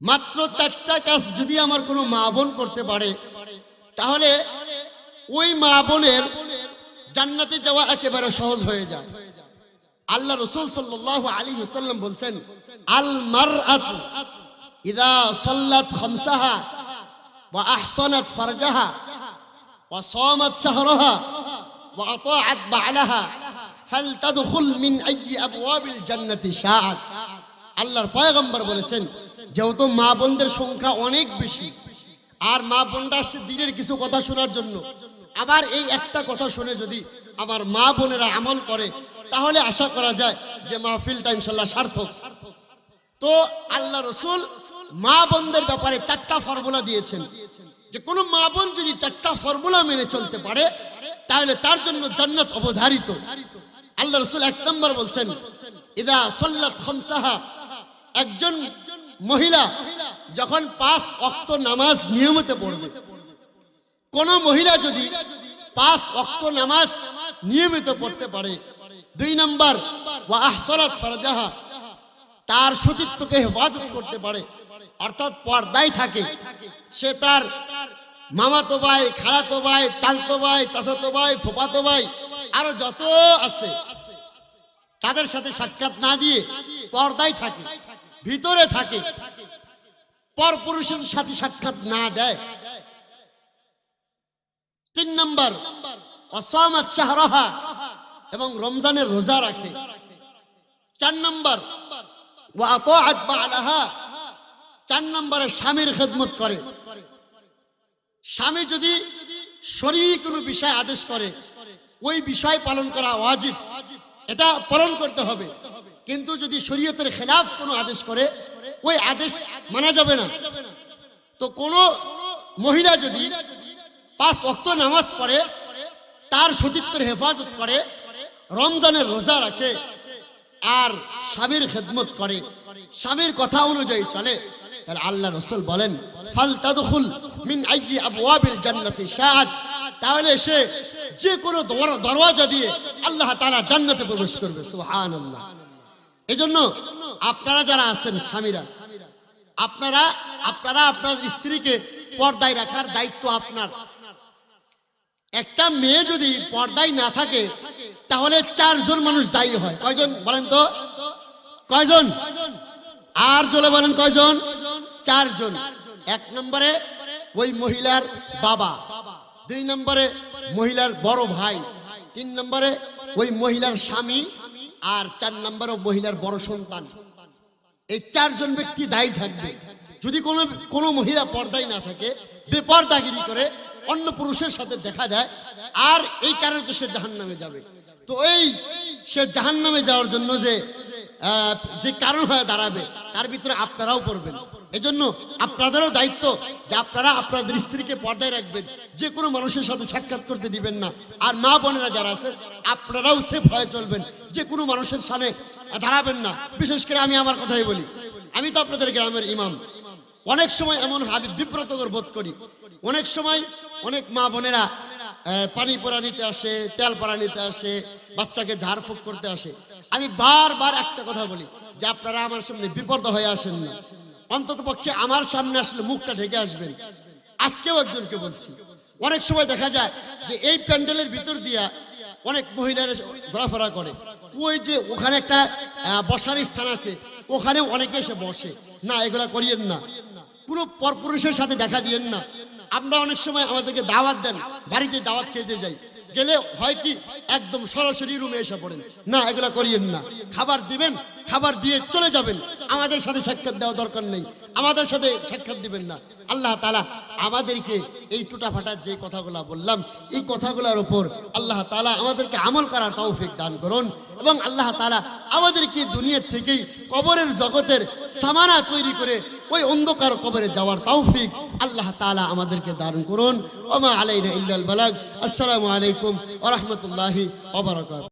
মাত্র চারটা কাজ যদি আমার কোনো মা বোন করতে পারে, তাহলে ওই মা বোনের জান্নাতে যাওয়া একেবারে সহজ হয়ে যায়। আল্লাহ রসুল সাল্লাহ আলী হুসাল্লাম বলছেন, আল মার ইদা সাল্লাত খামসাহা ওয়া আহসানাত ফারজাহা ওয়া সামাত শাহরাহা ওয়া আতাআত বা'লাহা ফালতাদখুল মিন আইয়ি আবওয়াবিল জান্নাতি শাআত। আল্লাহর পয়গম্বর বলেছেন যেহেতু মা বোনদের সংখ্যা অনেক বেশি, আর মা বোনরা আসছে দিনের কিছু কথা শোনার জন্য। আবার এই একটা কথা শুনে যদি আমার মা বোনেরা আমল করে, তাহলে আশা করা যায় যে মাহফিলটা ইনশাল্লাহ সার্থক। তো আল্লাহ রসুল মা বোনদের ব্যাপারে চারটা ফর্মুলা দিয়েছেন। যে কোনো মা বোন যদি চারটা ফর্মুলা মেনে চলতে পারে, তাহলে তার জন্য জান্নাত অবধারিত। আল্লাহ রসুল এক নম্বর বলছেন, ইদা সল্লাত খমসাহা। একজন মহিলা যখন পাঁচ অক্ত নামাজ নিয়মিত পড়বে, কোন মহিলা যদি পাঁচ অক্ত নামাজ নিয়মিত পড়তে পারে, দুই নম্বর, ওয়া তার সতীত্বকে হেফাজত করতে পারে, অর্থাৎ পর্দায় থাকে। সে তার মামাতো ভাই, খালাতো ভাই, তালতো ভাই, চাচাতো ভাই ফোপাতো ভাই, আরও যত আছে, তাদের সাথে সাক্ষাৎ না দিয়ে পর্দায় থাকে। ভিতরে থাকে। পর পুরুষের সাথে সাক্ষাৎ না দেয়। তিন নম্বর, অসামাত শাহরাহা এবং রমজানের রোজা রাখে। চার নম্বর চার নম্বরে স্বামীর খেদমত করে। স্বামী যদি শরীর কোনো বিষয় আদেশ করে, ওই বিষয় পালন করা ওয়াজিব। এটা পালন করতে হবে। কিন্তু যদি শরীয়তের খেলাফ কোনো আদেশ করে, ওই আদেশ মানা যাবে না। তো কোনো মহিলা যদি পাঁচ অক্ত নামাজ পড়ে, তার সতীত্বের হেফাজত করে, রমজানের রোজা রাখে আর স্বামীর খেদমত করে, স্বামীর কথা অনুযায়ী চলে, তাহলে আল্লাহ রসুল বলেন, ফাল তাদখুল মিন আইয়ি আবওয়াবিল জান্নাতি শাআত। তাহলে সে যে কোনো দর- দরওয়াজা দিয়ে আল্লাহ তাআলা জান্নাতে প্রবেশ করবে, সুবহানাল্লাহ। এজন্য আপনারা যারা আছেন স্বামীরা, আপনারা আপনারা আপনার স্ত্রীকে পর্দায় রাখার দায়িত্ব আপনার। একটা মেয়ে যদি পর্দায় না থাকে, তাহলে চারজন মানুষ দায়ী হয়। কয়জন বলেন তো? কয়জন? আর জলে বলেন কয়জন? চারজন। এক নম্বরে ওই মহিলার বাবা, দুই নম্বরে মহিলার বড় ভাই, তিন নম্বরে ওই মহিলার স্বামী আর চার নম্বর মহিলার বড় সন্তান। এই চারজন ব্যক্তি দায়ী থাকবে। যদি কোনো কোনো মহিলা পর্দায় না থাকে, বেপর্দাগিরি করে অন্য পুরুষের সাথে দেখা যায় আর এই কারণে তো সে জাহান নামে যাবে। তো এই সে জাহান নামে যাওয়ার জন্য যে যে কারণ হয়ে দাঁড়াবে, তার ভিতরে আপনারাও পড়বেন। এজন্য আপনাদেরও দায়িত্ব যে আপনারা আপনাদের স্ত্রীকে পর্দায় রাখবেন। যে কোনো মানুষের সাথে সাক্ষাৎ করতে দিবেন না। আর মা বোনেরা যারা আছে, আপনারাও সেফ হয়ে চলবেন। যে কোনো মানুষের সামনে দাঁড়াবেন না। বিশেষ করে আমি আমার কথাই বলি। আমি তো আপনাদের গ্রামের ইমাম। অনেক সময় এমন আমি বিব্রতকর বোধ করি। অনেক সময় অনেক মা বোনেরা পানি পোড়া নিতে আসে, তেল পোড়া নিতে আসে, বাচ্চাকে ঝাড়ফুঁক করতে আসে। আমি বারবার একটা কথা বলি যে আপনারা আমার সামনে বিপদ হয়ে আসেন না। অন্তত পক্ষে আমার সামনে আসলে মুখটা ঢেকে আসবেন। আজকেও একজনকে বলছি। অনেক সময় দেখা যায় যে এই প্যান্ডেলের ভিতর দিয়া অনেক মহিলারা ঘোরাফেরা করে। ওই যে ওখানে একটা বসার স্থান আছে ওখানে অনেকে এসে বসে। না, এগুলা করিয়েন না। কোনো পরপুরুষের সাথে দেখা দিয়েন না। আমরা অনেক সময় আমাদেরকে দাওয়াত দেন, বাড়িতে দাওয়াত খেতে যাই। গেলে হয় কি, একদম সরাসরি রুমে এসে পড়েন। না, এগুলা করিয়েন না। খাবার দিবেন, খাবার দিয়ে চলে যাবেন। আমাদের সাথে সাক্ষাৎ দেওয়া দরকার নেই। আমাদের সাথে সাক্ষাৎ দিবেন না। আল্লাহ তালা আমাদেরকে এই টুটা ফাটা যে কথাগুলা বললাম, এই কথাগুলোর উপর আল্লাহ তালা আমাদেরকে আমল করার তৌফিক দান করুন এবং আল্লাহ তালা আমাদেরকে দুনিয়ার থেকেই কবরের জগতের সামানা তৈরি করে ওই অন্ধকার কবরে যাওয়ার তৌফিক আল্লাহ তালা আমাদেরকে দান করুন। ওমা আলাইনা ইল্লাল বালাগ। আসসালামু আলাইকুম ওয়া রাহমাতুল্লাহি ওয়া বারাকাতুহু।